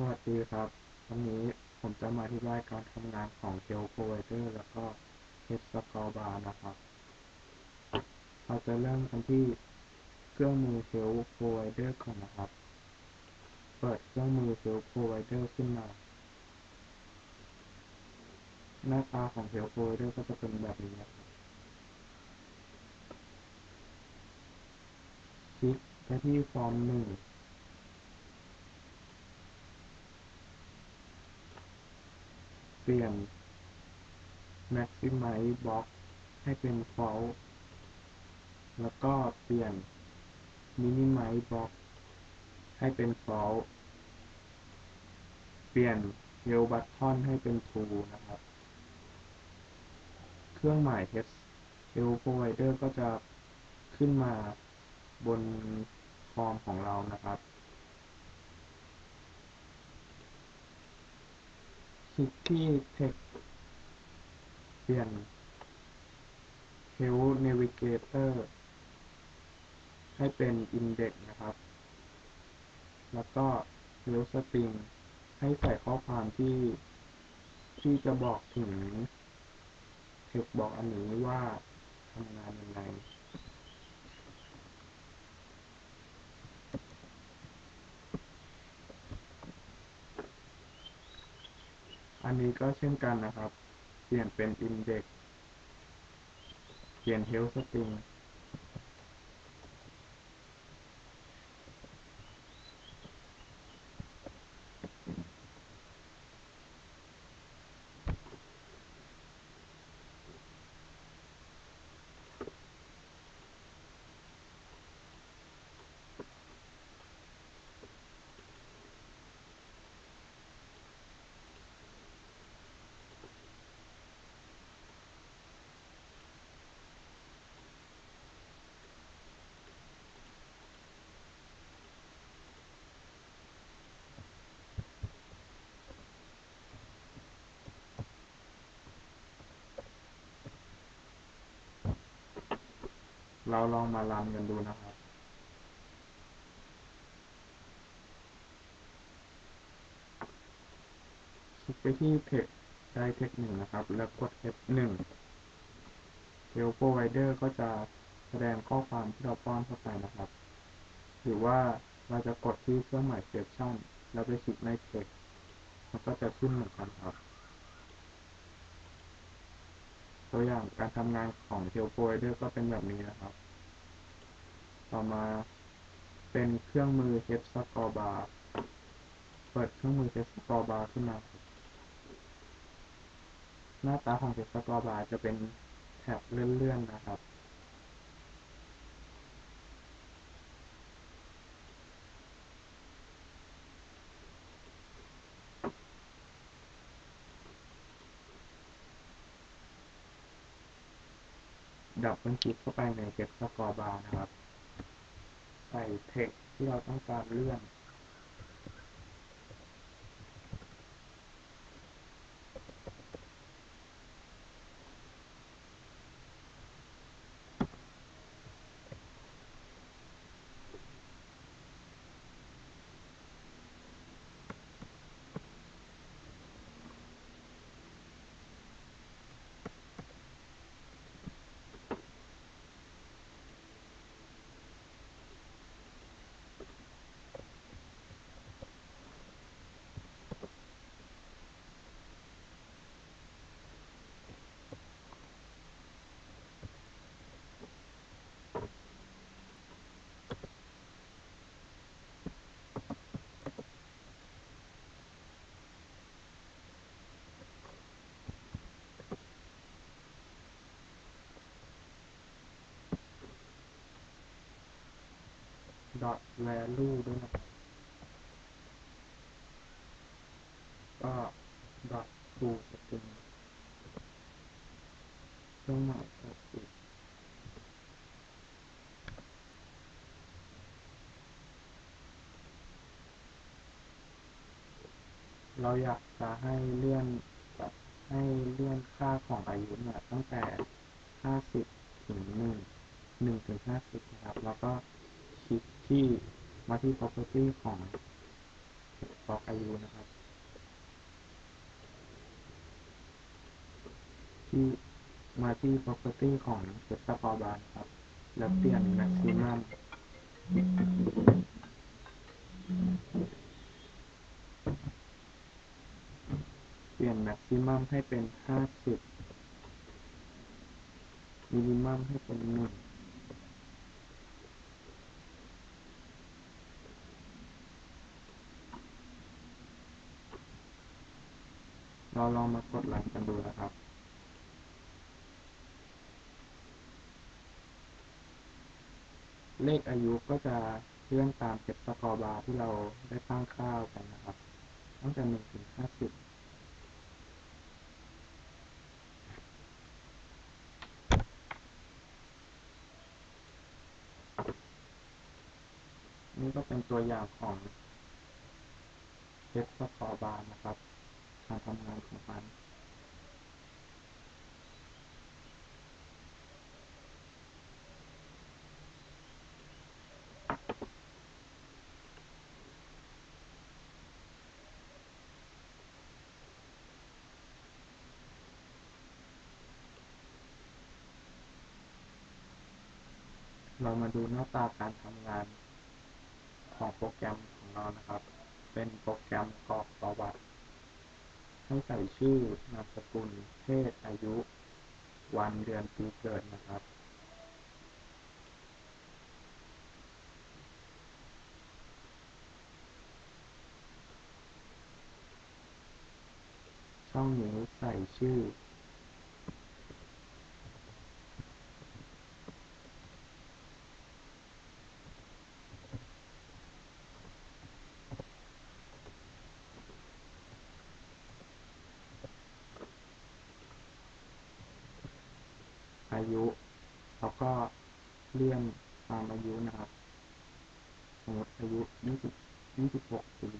สวัสดีครับ วันนี้ผมจะมาอธิบายการทำงานของ Tail Provider แล้วก็ Head Score Bar นะครับ เราจะเริ่มกันที่เครื่องมือ Tail Provider ก่อนนะครับ เปิดเครื่องมือ Tail Provider ขึ้นมา หน้าตาของ Tail Provider ก็จะเป็นแบบนี้นะครับคลิกไปที่ฟอร์มหนึ่ง ปลี่ยน maximize box ให้เป็น false แล้วก็เปลี่ยน minimize box ให้เป็น false เปลี่ยน hell button ให้เป็น true นะครับ เครื่องหมาย hell provider ก็จะขึ้นมาบนฟอร์มของเรานะครับ คิกที่ text เปลี่ยน Health Navigator ให้เป็น Index นะครับ แล้วก็ Health String ให้ใส่ข้อความที่ที่จะบอกถึง text บอกอันนี้ว่าทำงานยังไง อันนี้ก็เช่นกันนะครับ เปลี่ยนเป็น Index เปลี่ยน Health String เราลองมารันกันดูนะครับ คลิกไปที่ text ได้ text หนึ่งนะครับ แล้วกด F1 Tail Provider ก็จะแสดงข้อความที่เราป้อนเข้าไปนะครับ หรือว่าเราจะกดที่เครื่องหมาย Caption แล้วไปคลิกใน text มันก็จะขึ้นเหมือนกันครับ ตัวอย่างการทำงานของเทลโฟยเดอร์ก็เป็นแบบนี้นะครับ ต่อมาเป็นเครื่องมือ Head Score Bar เปิดเครื่องมือ Head Score Bar ขึ้นมา หน้าตาของ Head Score Bar จะเป็นแถบเลื่อนๆนะครับ ดับเบิลคลิกเข้าไปในเก็บสกอร์บาร์นะครับ ใส่เทคที่เราต้องการเลื่อน dot value ด้วยนะก็ dot to string เครื่องหมาย string เราอยากจะให้เลื่อนแบบให้เลื่อนค่าของอายุเนี่ยตั้งแต่ 50 ถึง 1 1ถึง50 นะครับ แล้วก็ คลิกที่มาที่ property ของบล็อกายุนะครับ ที่มาที่ property ของ get score bar นครับ แล้วเปลี่ยน maximum เปลี่ยน maximum ให้เป็น 50 minimum ให้เป็น1 เราลองมากดรันกันดูนะครับเลขอายุก็จะเลื่อนตามเก็บสกอร์บาร์ที่เราได้ตั้งค่ากันนะครับ ตั้งแต่1ถึง50นี่ก็เป็นตัวอย่างของเก็บสกอร์บาร์นะครับ การทำงานของมันเรามาดูหน้าตาการทำงานของโปรแกรมของเรานะครับ เป็นโปรแกรมกรอกประวัติ ให้ใส่ชื่อนามสกุล เพศ อายุ วันเดือนปีเกิดนะครับ ช่องนี้ใส่ชื่อ อายุ แล้วก็เลื่อนตามอายุนะครับสมมติอายุ 20 26 ปี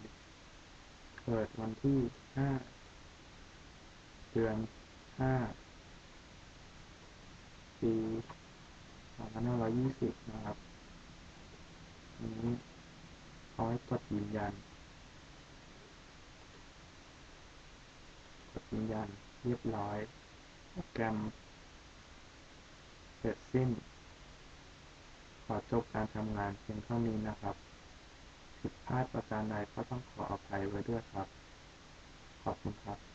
เกิดวันที่ 5 เดือน 5 ปี2520 นะครับอันนี้เขาให้กดยืนยัน กดยืนยันเรียบร้อยโปรแกรม เสร็จสิ้น ขอจบการทำงานเพียงเท่านี้นะครับ ผิดพลาดประการใดก็ต้องขออภัยไว้ด้วยครับ ขอบคุณครับ